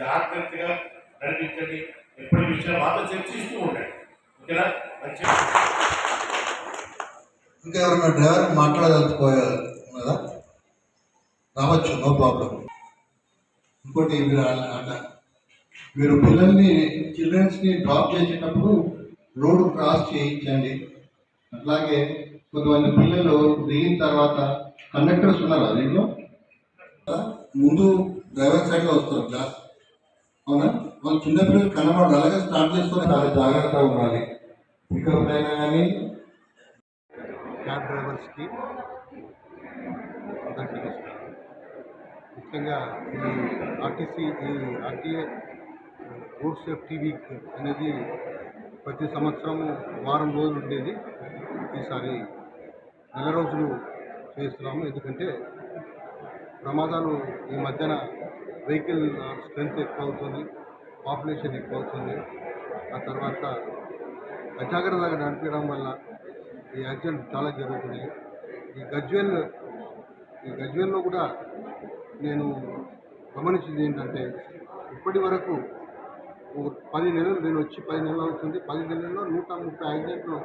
జాగ్రత్తగా నడిపించండి. ఎప్పటి విషయాలు మాత్రం చర్చిస్తూ ఉండండి. ఓకేనా? మంచి ఇంకా ఎవరైనా డ్రైవర్ మాట్లాడదలుచుకోదా రావచ్చు నో ప్రాబ్లం. ఇంకోటి మీరు అంట. మీరు పిల్లల్ని చిల్డ్రన్స్ని డ్రాప్ చేసేటప్పుడు రోడ్ క్రాస్ చేయించండి. అట్లాగే కొంతమంది పిల్లలు దిగిన తర్వాత కండక్టర్స్ ఉన్నారా దీంట్లో? ముందు డ్రైవర్ సైడ్లో వస్తారు గ్లాస్. అవునా? వాళ్ళు చిన్నపిల్లలు కనబడరు అలాగే స్టార్ట్ చేసుకొని చాలా జాగ్రత్తగా ఉండాలి. పికప్ అయినా కానీ క్యాబ్ డ్రైవర్స్కి ముఖ్యంగా ఈ ఆర్టీసీ ఈ ఆర్టీఏ రోడ్ సేఫ్టీ వీక్ అనేది ప్రతి సంవత్సరం వారం రోజులు ఉండేది. ఈసారి నెల రోజులు చేస్తున్నాము. ఎందుకంటే ప్రమాదాలు ఈ మధ్యన వెహికల్ స్ట్రెంత్ ఎక్కువ అవుతుంది పాపులేషన్ ఎక్కువ అవుతుంది ఆ తర్వాత అజాగ్రత్తగా నడిపించడం వల్ల ఈ యాక్సిడెంట్ చాలా జరుగుతున్నాయి ఈ గజ్వెల్ ఈ గజ్వెల్లో కూడా నేను గమనించింది ఏంటంటే ఇప్పటి వరకు పది నెలలు నేను వచ్చి పది నెలలు అవుతుంది. పది నెలల్లో నూట ముప్పై యాక్సిడెంట్లు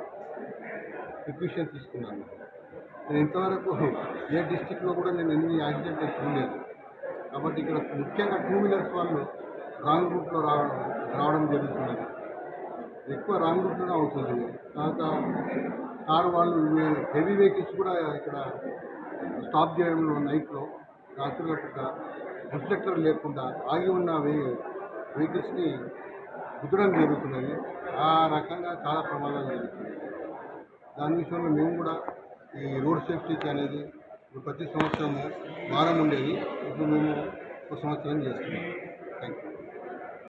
ప్రిక్యూషన్ తీసుకున్నాను. నేను ఇంతవరకు ఏ డిస్టిక్లో కూడా నేను ఎన్ని యాక్సిడెంట్లు చూడలేదు. కాబట్టి ఇక్కడ ముఖ్యంగా టూ వీలర్స్ వాళ్ళు రాంగ్ రూట్లో రావడం రావడం జరుగుతున్నది ఎక్కువ రాంగ్ రూట్లోనే అవుతుంది. తర్వాత కారు వాళ్ళు హెవీ వెహికల్స్ కూడా ఇక్కడ స్టాప్ చేయడంలో నైట్లో రాత్రుల పూట రిఫ్లెక్టర్ లేకుండా ఆగి ఉన్న వెహి వెహికల్స్ని కుదరడం జరుగుతున్నది. ఆ రకంగా చాలా ప్రమాదాలు జరుగుతున్నాయి. దాని విషయంలో మేము కూడా ఈ రోడ్ సేఫ్టీకి అనేది ప్రతి సంవత్సరం వారం ఉండేది. ఇప్పుడు మేము ఒక సంవత్సరం చేస్తున్నాం. Thank you